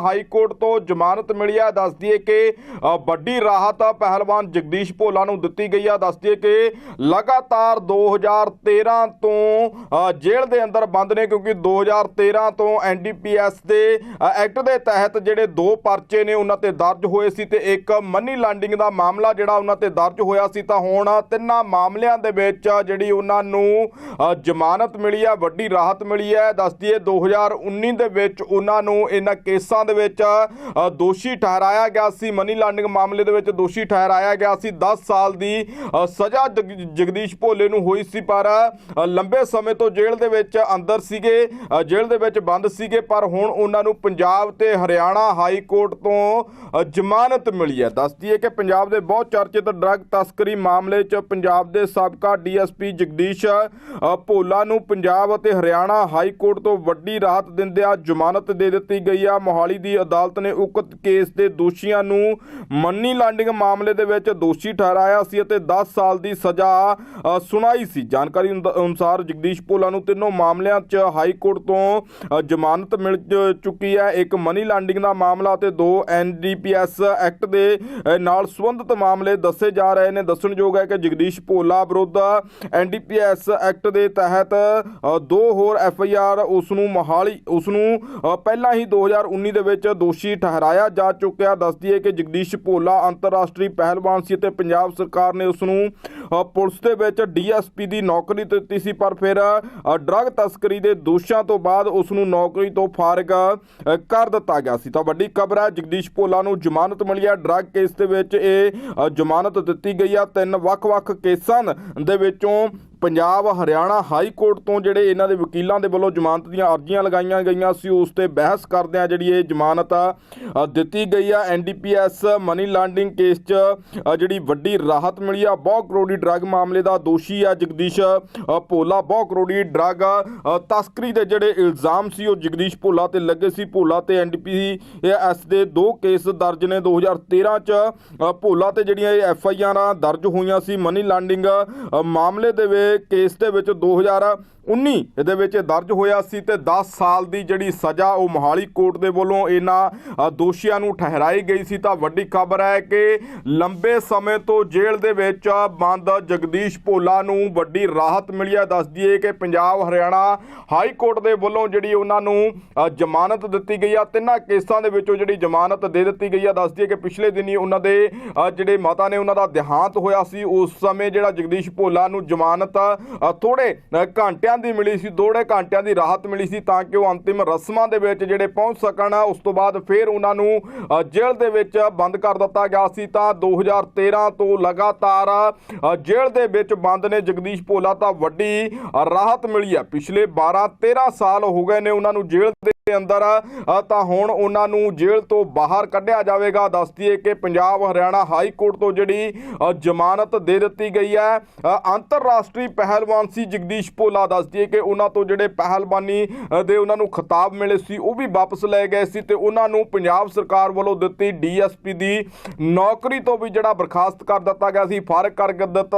High court ਤੋਂ ਜ਼ਮਾਨਤ ਮਿਲੀ ਹੈ। ਦੱਸ ਦਈਏ ਕਿ ਵੱਡੀ ਰਾਹਤ ਪਹਿਲਵਾਨ ਜਗਦੀਸ਼ ਭੋਲਾ ਨੂੰ ਦਿੱਤੀ ਗਈ ਆ ਦੱਸ ਦਈਏ ਕਿ ਲਗਾਤਾਰ 2013 ਤੋਂ ਜੇਲ੍ਹ ਦੇ ਅੰਦਰ ਬੰਦ ਨੇ ਕਿਉਂਕਿ 2013 ਤੋਂ ਐਨਡੀਪੀਐਸ ਦੇ ਐਕਟ ਦੇ ਤਹਿਤ ਜਿਹੜੇ ਦੋ ਪਰਚੇ ਨੇ, ਉਹਨਾਂ ਤੇ ਦਰਜ ਹੋਏ ਸੀ ਤੇ ਇੱਕ ਮਨੀ ਲਾਂਡਿੰਗ ਦਾ ਮਾਮਲਾ ਜਿਹੜਾ ਉਹਨਾਂ ਤੇ ਦਰਜ ਹੋਇਆ ਸੀ, ਤਾਂ ਹੁਣ ਤਿੰਨਾਂ ਮਾਮਲਿਆਂ ਦੇ ਵਿੱਚ ਜਿਹੜੀ ਉਹਨਾਂ ਨੂੰ ਜ਼ਮਾਨਤ ਮਿਲੀ ਹੈ, ਵੱਡੀ ਰਾਹਤ ਮਿਲੀ ਹੈ। ਦੱਸ ਦਈਏ 2019 ਦੇ ਵਿੱਚ ਉਹਨਾਂ ਨੂੰ ਇਹਨਾਂ ਕੇਸਾਂ ਦੇ ਵਿੱਚ ਦੋਸ਼ੀ ਠਹਿਰਾਇਆ ਗਿਆ ਸੀ। ਮਨੀ ਲਾਂਡਰਿੰਗ ਮਾਮਲੇ ਦੇ ਵਿੱਚ ਦੋਸ਼ੀ ਠਹਿਰਾਇਆ ਗਿਆ ਸੀ। 10 ਸਾਲ ਦੀ ਸਜ਼ਾ ਜਗ- ਜਗਦੀਸ਼ ਭੋਲੇ ਨੂੰ ਹੋਈ ਸੀ, ਪਰ ਲੰਬੇ ਸਮੇਂ ਤੋਂ ਜੇਲ੍ਹ ਦੇ ਵਿੱਚ ਅੰਦਰ ਸੀਗੇ ਜੇਲ੍ਹ ਦੇ ਵਿੱਚ ਬੰਦ ਸੀਗੇ, ਪਰ ਹੁਣ ਉਹਨਾਂ ਨੂੰ ਪੰਜਾਬ ਤੇ ਹਰਿਆਣਾ ਹਾਈ ਕੋਰਟ ਤੋਂ ਜ਼ਮਾਨਤ ਮਿਲੀ ਹੈ। ਦੱਸ ਦਈਏ ਕਿ ਪੰਜਾਬ ਦੇ ਬਹੁਤ ਚਰਚਿਤ ਡਰੱਗ ਤਸਕਰੀ ਮਾਮਲੇ 'ਚ ਪੰਜਾਬ ਦੇ ਸਾਬਕਾ ਡੀਐਸਪੀ ਜਗਦੀਸ਼ ਭੋਲਾ ਨੂੰ ਪੰਜਾਬ ਅਤੇ ਹਰਿਆਣਾ ਹਾਈ ਕੋਰਟ ਤੋਂ ਵੱਡੀ ਰਾਹਤ ਦਿੰਦਿਆਂ ਜ਼ਮਾਨਤ ਦੇ ਦਿੱਤੀ ਗਈ ਆ। ਮੋਹਾਲੀ ਦੀ ਅਦਾਲਤ ਨੇ ਉਕਤ ਕੇਸ ਦੇ ਦੋਸ਼ੀਆਂ ਨੂੰ ਮਨੀ ਲਾਂਡਿੰਗ ਮਾਮਲੇ ਦੇ ਵਿੱਚ ਦੋਸ਼ੀ ਠਹਿਰਾਇਆ ਸੀ ਅਤੇ 10 ਸਾਲ ਦੀ ਸਜ਼ਾ ਸੁਣਾਈ ਸੀ। ਜਾਣਕਾਰੀ ਅਨੁਸਾਰ ਜਗਦੀਸ਼ ਭੋਲਾ ਨੂੰ ਤਿੰਨੋਂ ਮਾਮਲਿਆਂ 'ਚ ਹਾਈ ਕੋਰਟ ਤੋਂ ਜ਼ਮਾਨਤ ਮਿਲ ਚੁੱਕੀ ਹੈ। ਇੱਕ ਮਨੀ ਲਾਂਡਿੰਗ ਦਾ ਮਾਮਲਾ ਤੇ ਦੋ ਐਨਡੀਪੀਐਸ ਐਕਟ ਦੇ ਨਾਲ ਸੰਬੰਧਿਤ ਮਾਮਲੇ ਦੱਸੇ ਜਾ ਰਹੇ ਨੇ। ਦੱਸਣਯੋਗ ਹੈ ਕਿ ਜਗਦੀਸ਼ ਭੋਲਾ ਵਿਰੁੱਧ ਐਨਡੀਪੀਐਸ ਐਕਟ ਦੇ ਤਹਿਤ ਦੋ ਹੋਰ ਐਫਆਈਆਰ ਉਸ ਨੂੰ ਮੋਹਾਲੀ ਉਸ ਨੂੰ ਅ, ਪਹਿਲਾਂ ਹੀ 2019 ਦੇ ਵਿੱਚ ਦੋਸ਼ੀ ਠਹਿਰਾਇਆ ਜਾ ਚੁੱਕਿਆ। ਦੱਸਦੀ ਹੈ ਕਿ ਜਗਦੀਸ਼ ਭੋਲਾ ਅੰਤਰਰਾਸ਼ਟਰੀ ਪਹਿਲਵਾਨ ਸੀ ਅਤੇ ਪੰਜਾਬ ਸਰਕਾਰ ਨੇ ਉਸ ਨੂੰ ਪੁਲਿਸ ਦੇ ਵਿੱਚ ਡੀਐਸਪੀ ਦੀ ਨੌਕਰੀ ਦਿੱਤੀ ਸੀ, ਪਰ ਫਿਰ ਡਰੱਗ ਤਸਕਰੀ ਦੇ ਦੋਸ਼ਾਂ ਤੋਂ ਬਾਅਦ ਉਸ ਨੂੰ ਨੌਕਰੀ ਤੋਂ ਫਾਰਗ ਕਰ ਦਿੱਤਾ ਗਿਆ ਸੀ। ਤਾਂ ਵੱਡੀ ਖਬਰ ਹੈ, ਜਗਦੀਸ਼ ਭੋਲਾ ਨੂੰ ਜ਼ਮਾਨਤ ਮਿਲੀ ਹੈ। ਡਰੱਗ ਕੇਸ ਦੇ ਵਿੱਚ ਇਹ ਜ਼ਮਾਨਤ ਦਿੱਤੀ ਗਈ ਆ ਤਿੰਨ ਵੱਖ-ਵੱਖ ਕੇਸਾਂ ਦੇ ਵਿੱਚੋਂ ਪੰਜਾਬ ਹਰਿਆਣਾ ਹਾਈ ਕੋਰਟ ਤੋਂ ਜਿਹੜੇ ਇਹਨਾਂ ਦੇ ਵਕੀਲਾਂ ਦੇ ਵੱਲੋਂ ਜ਼ਮਾਨਤ ਦੀਆਂ ਅਰਜ਼ੀਆਂ ਲਗਾਈਆਂ ਗਈਆਂ ਸੀ, ਉਸ ਤੇ ਬਹਿਸ ਕਰਦਿਆਂ ਜਿਹੜੀ ਇਹ ਜ਼ਮਾਨਤ ਦਿੱਤੀ ਗਈ ਆ। ਐਨਡੀਪੀਐਸ ਮਨੀ ਲਾਂਡਰਿੰਗ ਕੇਸ 'ਚ ਜਿਹੜੀ ਵੱਡੀ ਰਾਹਤ ਮਿਲੀ ਆ। ਬਹੁਤ ਕਰੋੜੀ ਡਰੱਗ ਮਾਮਲੇ ਦਾ ਦੋਸ਼ੀ ਆ ਜਗਦੀਸ਼ ਭੋਲਾ। ਬਹੁਤ ਕਰੋੜੀ ਡਰੱਗ ਤਸਕਰੀ ਦੇ ਜਿਹੜੇ ਇਲਜ਼ਾਮ ਸੀ, ਉਹ ਜਗਦੀਸ਼ ਭੋਲਾ ਤੇ ਲੱਗੇ ਸੀ। ਭੋਲਾ ਤੇ ਐਨਡੀਪੀਐਸ ਦੇ ਦੋ ਕੇਸ ਦਰਜ ਨੇ 2013 ਚ। ਭੋਲਾ ਤੇ ਜਿਹੜੀਆਂ ਇਹ ਐਫ ਆਈ ਆਰਾਂ ਦਰਜ ਹੋਈਆਂ ਸੀ ਮਨੀ ਲਾਂਡਰਿੰਗ ਮਾਮਲੇ ਦੇ ਵਿੱਚ ਕੇਸ ਦੇ ਵਿੱਚ 2019 ਇਹਦੇ ਵਿੱਚ ਦਰਜ ਹੋਇਆ ਸੀ ਤੇ 10 ਸਾਲ ਦੀ ਜਿਹੜੀ ਸਜ਼ਾ ਉਹ ਮੋਹਾਲੀ ਕੋਰਟ ਦੇ ਵੱਲੋਂ ਇਹਨਾਂ ਦੋਸ਼ੀਆਂ ਨੂੰ ਠਹਿਰਾਈ ਗਈ ਸੀ। ਤਾਂ ਵੱਡੀ ਖਬਰ ਹੈ ਕਿ ਲੰਬੇ ਸਮੇਂ ਤੋਂ ਜੇਲ੍ਹ ਦੇ ਵਿੱਚ ਬੰਦ ਜਗਦੀਸ਼ ਭੋਲਾ ਨੂੰ ਵੱਡੀ ਰਾਹਤ ਮਿਲੀ ਹੈ। ਦੱਸ ਦਈਏ ਕਿ ਪੰਜਾਬ ਹਰਿਆਣਾ ਹਾਈ ਕੋਰਟ ਦੇ ਵੱਲੋਂ ਜਿਹੜੀ ਉਹਨਾਂ ਨੂੰ ਜ਼ਮਾਨਤ ਦਿੱਤੀ ਗਈ ਆ। ਤਿੰਨਾਂ ਕੇਸਾਂ ਦੇ ਵਿੱਚੋਂ ਜਿਹੜੀ ਜ਼ਮਾਨਤ ਦੇ ਦਿੱਤੀ ਗਈ ਆ। ਦੱਸ ਦਈਏ ਕਿ ਪਿਛਲੇ ਦਿਨੀ ਉਹਨਾਂ ਦੇ ਜਿਹੜੇ ਮਾਤਾ ਨੇ ਉਹਨਾਂ ਦਾ ਦੇਹਾਂਤ ਹੋਇਆ ਸੀ, ਉਸ ਸਮੇਂ ਜਿਹੜਾ ਜਗਦੀਸ਼ ਭੋਲਾ ਨੂੰ ਜ਼ਮਾਨਤ ਅ, ਥੋੜੇ ਘੰਟਿਆਂ ਦੀ ਮਿਲੀ ਸੀ ਥੋੜੇ ਘੰਟਿਆਂ ਦੀ ਰਾਹਤ ਮਿਲੀ ਸੀ ਤਾਂ ਕਿ ਉਹ ਅੰਤਿਮ ਰਸਮਾਂ ਦੇ ਵਿੱਚ ਜਿਹੜੇ ਪਹੁੰਚ ਸਕਣ ਉਸ ਤੋਂ ਬਾਅਦ ਫਿਰ ਉਹਨਾਂ ਨੂੰ ਜੇਲ੍ਹ ਦੇ ਵਿੱਚ ਬੰਦ ਕਰ ਦਿੱਤਾ ਗਿਆ ਸੀ। ਤਾਂ 2013 ਤੋਂ ਲਗਾਤਾਰ ਜੇਲ੍ਹ ਦੇ ਵਿੱਚ ਬੰਦ ਨੇ ਜਗਦੀਸ਼ ਭੋਲਾ ਤਾਂ ਵੱਡੀ ਰਾਹਤ ਮਿਲੀ ਹੈ। ਪਿਛਲੇ 12 13 ਸਾਲ ਹੋ ਗਏ ਨੇ ਉਹਨਾਂ ਨੂੰ ਜੇਲ੍ਹ ਦੇ ਅੰਦਰ ਤਾਂ ਹੁਣ ਉਹਨਾਂ ਨੂੰ ਜੇਲ੍ਹ ਤੋਂ ਬਾਹਰ ਕੱਢਿਆ ਜਾਵੇਗਾ। ਦੱਸ ਦਈਏ ਕਿ ਪੰਜਾਬ ਹਰਿਆਣਾ ਹਾਈ ਕੋਰਟ ਤੋਂ ਜਿਹੜੀ ਜ਼ਮਾਨਤ ਦੇ ਦਿੱਤੀ ਗਈ ਹੈ। ਅੰਤਰਰਾਸ਼ਟਰੀ ਪਹਿਲਵਾਨ ਸੀ ਜਗਦੀਸ਼ ਭੋਲਾ। ਦੱਸ ਦਈਏ ਕਿ ਉਹਨਾਂ ਤੋਂ ਜਿਹੜੇ ਪਹਿਲਵਾਨੀ ਦੇ ਉਹਨਾਂ ਨੂੰ ਖਿਤਾਬ ਮਿਲੇ ਸੀ, ਉਹ ਵੀ ਵਾਪਸ ਲਏ ਗਏ ਸੀ ਤੇ ਉਹਨਾਂ ਨੂੰ ਪੰਜਾਬ ਸਰਕਾਰ ਵੱਲੋਂ ਦਿੱਤੀ ਡੀਐਸਪੀ ਦੀ ਨੌਕਰੀ ਤੋਂ ਵੀ ਜਿਹੜਾ ਬਰਖਾਸਤ ਕਰ ਦਿੱਤਾ ਗਿਆ ਸੀ। ਫਾਰਗ ਕਰ ਦਿੱਤਾ